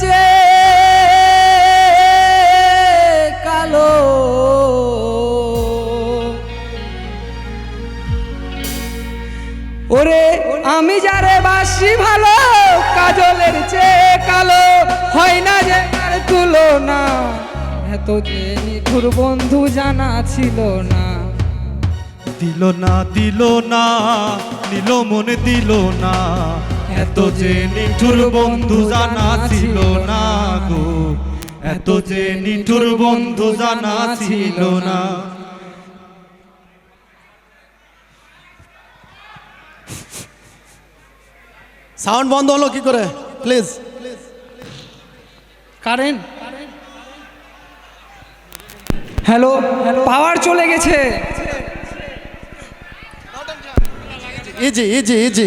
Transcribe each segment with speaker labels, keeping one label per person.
Speaker 1: চে কালো। ওরে, আমি যারে বাসি ভালো, কাজলের চেয়ে কালো, হয় না যে আর তুলনা। এত যে নিঠুর বন্ধু জানা ছিল না।
Speaker 2: দিল না দিল না, নিল মনে দিল না। এত যে নিঠুর বন্ধু জানা ছিল না গো। এত যে নিঠুর বন্ধু জানা ছিল না।
Speaker 3: সাউন্ড বন্ধ হলো কি করে? প্লিজ।
Speaker 1: কারেন্ট? হ্যালো পাওয়ার চলে গেছে।
Speaker 3: Easy easy easy.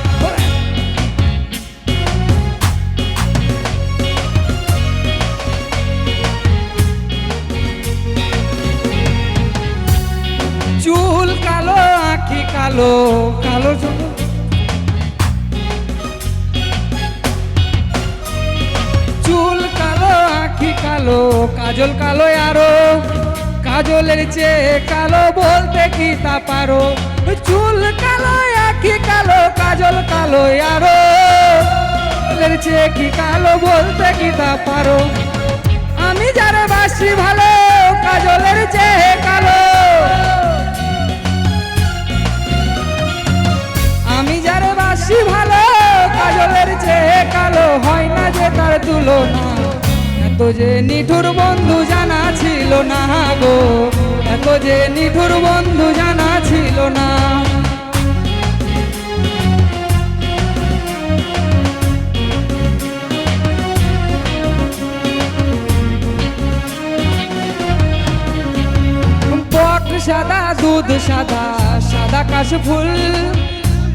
Speaker 1: কালো কালো চুল কালো, আখি কালো, কাজল কালো আরও। কাজলের চেয়ে কালো বলতে কি তা পারো? চুল কালো, আখি কালো, কাজল কালো আরও। চেয়ে কি কালো বলতে কি তা পারো? আমি যারা বাসি ভালো কাজলের হয় তার তুলনা। এত যে নিঠুর বন্ধু জানা ছিল না গো। এত যে নিঠুর বন্ধু জানা ছিল না। সাদা, দুধ সাদা সাদা কাশ ফুল।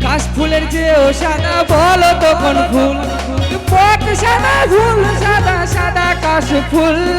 Speaker 1: কাশ ফুলের চেয়েও সাদা বলো তখন ফুল। বট সাদা ফুল সাদা সাদা কাশ ফুল।